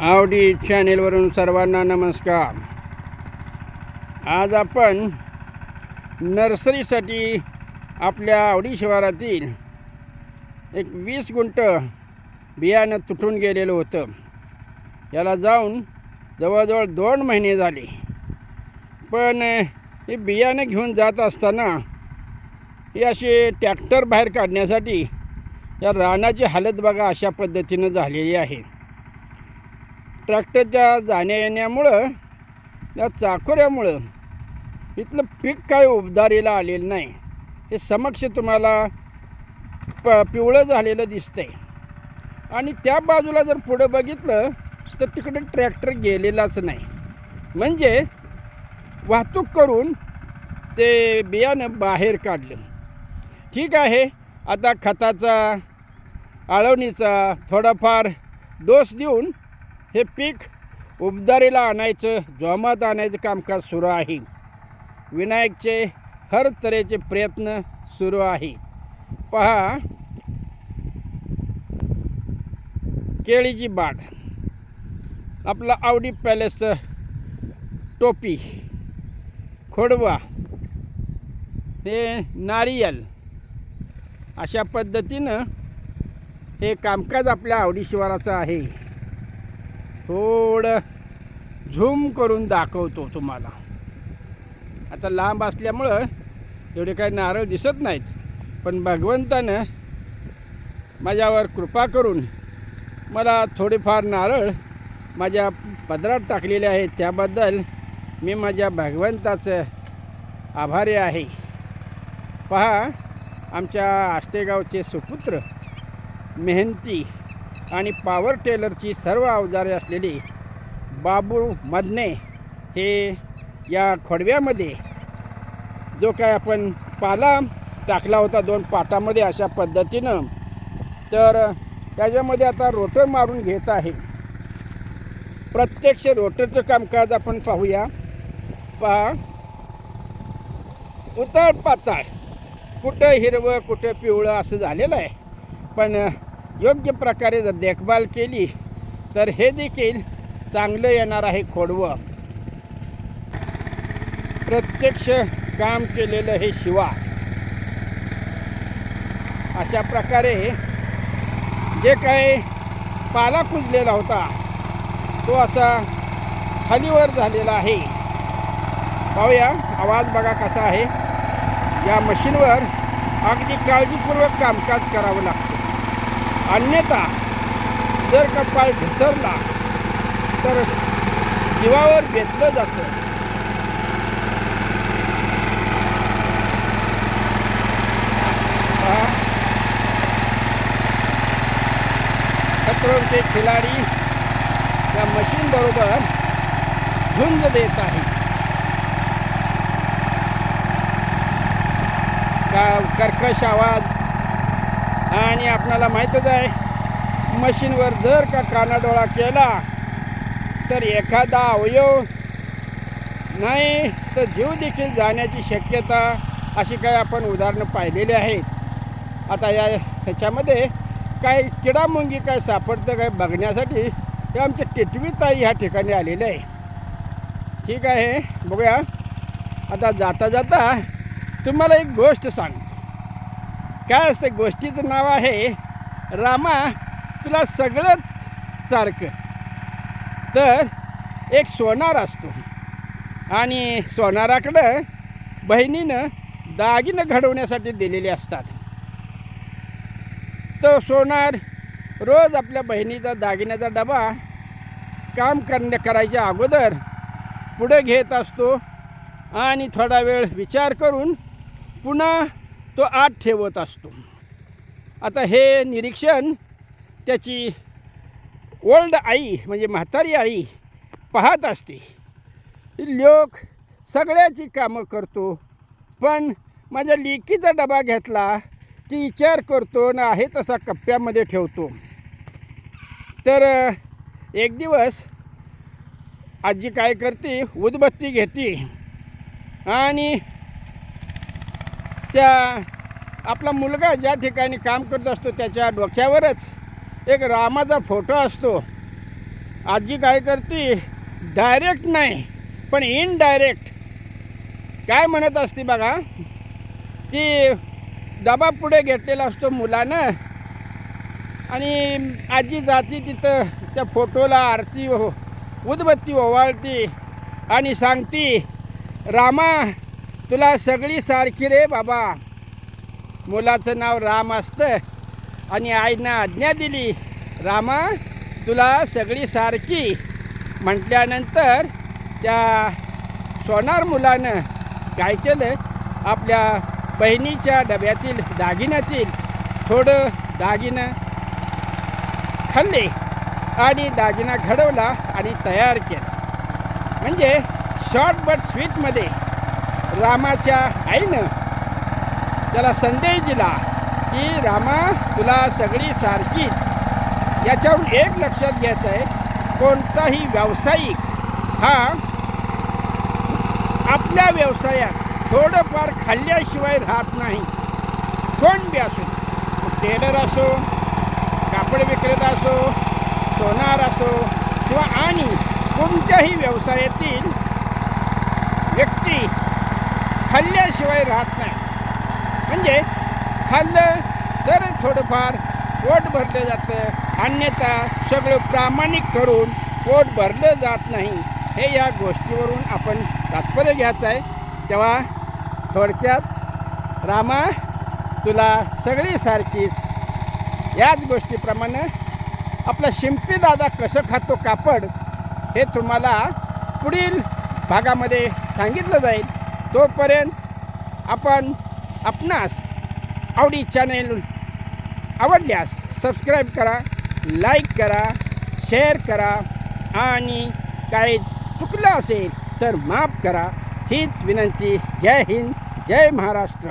आवडी चॅनेलवरून सर्वांना नमस्कार. आज आपण नर्सरीसाठी आपल्या आवडी शिवारातील एक वीस गुंट बियाणं तुटून गेलेलं होतं. याला जाऊन जवळजवळ दोन महिने झाले. पण हे बियाणं घेऊन जात असताना हे असे ट्रॅक्टर बाहेर काढण्यासाठी या रानाची हालत बघा अशा पद्धतीनं झालेली आहे. ट्रॅक्टरच्या जाण्या येण्यामुळं या चाकोऱ्यामुळं इथलं पीक काय उबदारीला आलेलं नाही. हे समक्ष तुम्हाला प पिवळं झालेलं दिसतंय. आणि त्या बाजूला जर पुढं बघितलं तर तिकडे ट्रॅक्टर गेलेलाच नाही. म्हणजे वाहतूक करून ते बियाणं बाहेर काढलं. ठीक आहे आता खताचा आळवणीचा थोडाफार डोस देऊन हे पीक उबदारीला आणायचं जोमात आणायचं कामकाज सुरू आहे. विनायकचे हर तऱ्हेचे प्रयत्न सुरू आहे. पहा. केळीची बाग. आपला आवडी पॅलेस टोपी खोडवा हे नारियल. अशा पद्धतीनं हे कामकाज आपल्या आवडी शिवाराचं आहे. थोडं झूम करून दाखवतो तुम्हाला. आता लांब असल्यामुळं एवढे काही नारळ दिसत नाहीत पण भगवंतानं माझ्यावर कृपा करून मला थोडेफार नारळ माझ्या पदरात टाकलेले आहेत. त्याबद्दल मी माझ्या भगवंताचं आभारी आहे. पहा आमच्या आष्टेगावचे सुपुत्र मेहनती आणि पॉवर टेलरची सर्व अवजारे असलेली बाबू मदने हे या खोडव्यामध्ये जो काय आपण पाला टाकला होता दोन पाटामध्ये अशा पद्धतीनं तर त्याच्यामध्ये आता रोटर मारून घेत आहे. प्रत्यक्ष रोटरचं कामकाज आपण पाहूया. पहा. उताळ पाताळ कुठं हिरवं कुठं पिवळं असं झालेलं आहे. पण योग्य प्रकारे जर देखभाल केली तर हे देखील चांगलं येणार आहे खोडवं. प्रत्यक्ष काम केलेलं हे शिवा. अशा प्रकारे जे काही पाला कुजलेला होता तो असा खालीवर झालेला आहे. पाहूया आवाज बघा कसा आहे. या मशीनवर अगदी काळजीपूर्वक कामकाज करावं लागतं. अन्यथा जर का पाय घसरला तर जीवावर बेतलं जातं पहा. खतरों के खिलाडी या मशीन बरोबर झुंज देत आहे का कर्कश आवाज आणि आपणाला माहीतच आहे मशीनवर जर का कानाडोळा केला तर एखादा अवयव नाही तर जीव देखील जाण्याची शक्यता अशी काही आपण उदाहरणं पाहिलेली आहेत. आता या ह्याच्यामध्ये काय किडामुंगी काय सापडतं काय बघण्यासाठी हे आमच्या टिटवी ताई ह्या ठिकाणी आलेले आहे. ठीक आहे बघूया. आता जाता जाता तुम्हाला एक गोष्ट सांग काय असतं गोष्टीचं नाव आहे रामा तुला सगळंच सारखं. तर एक सोनार असतो. आणि सोनाराकडं बहिणीनं दागिनं घडवण्यासाठी दिलेले असतात. तो सोनार रोज आपल्या बहिणीचा दागिन्याचा डबा काम करण्या करायच्या अगोदर पुढे घेत असतो आणि थोडा वेळ विचार करून पुन्हा तो आत ठेवत असतो. आता हे निरीक्षण त्याची ओल्ड आई म्हणजे म्हातारी आई पाहत असते. लोक सगळ्याची कामं करतो पण माझ्या लेकीचा डबा घेतला की विचार करतो ना आहे तसा कप्प्यामध्ये ठेवतो. तर एक दिवस आजी काय करते उदबत्ती घेते आणि त्या आपला मुलगा ज्या ठिकाणी काम करत असतो त्याच्या डोक्यावरच एक रामाचा फोटो असतो. आजी काय करते डायरेक्ट नाही पण इनडायरेक्ट काय म्हणत असते बघा ती डबा पुढे घेतलेला असतो मुलानं आणि आजी जाती तिथं त्या फोटोला आरती हो उदबत्ती ओवाळती आणि सांगती रामा तुला सगळी सारखी रे बाबा. मुलाचं नाव राम असतं आणि आईनं आज्ञा दिली. रामा तुला सगळी सारखी. म्हटल्यानंतर त्या सोनार मुलानं काय केलं? आपल्या बहिणीच्या डब्यातील दागिन्यातील थोडं दागिनं खाल्ले आणि दागिना घडवला आणि तयार केला. म्हणजे शॉर्ट बट स्वीटमध्ये रामाच्या आईनं त्याला संदेश दिला की रामा तुला सगळी सारखी याच्याहून एक लक्षात घ्यायचं आहे. कोणताही व्यावसायिक हा आपल्या व्यवसायात थोडंफार खाल्ल्याशिवाय राहत नाही. कोण बी असो टेलर असो कापड विक्रेता असो सोनार असो किंवा आणि कोणत्याही व्यवसायातील व्यक्ती खाल्ल्याशिवाय राहत नाही. म्हणजे खाल्लं तर थोडंफार पोट भरलं जातं. अन्यथा सगळं प्रामाणिक करून पोट भरलं जात नाही. हे या गोष्टीवरून आपण तात्पर्य घ्यायचं आहे. तेव्हा थोडक्यात रामा तुला सगळी सारखीच याच गोष्टीप्रमाणे आपला शिंपी दादा कसं खातो कापड हे तुम्हाला पुढील भागामध्ये सांगितलं जाईल. तोपर्यंत आपण आपणास आवडी चॅनेल आवडल्यास सबस्क्राईब करा लाईक करा शेअर करा आणि काही चुकलं असेल तर माफ करा. हीच विनंती. जय हिंद जय महाराष्ट्र.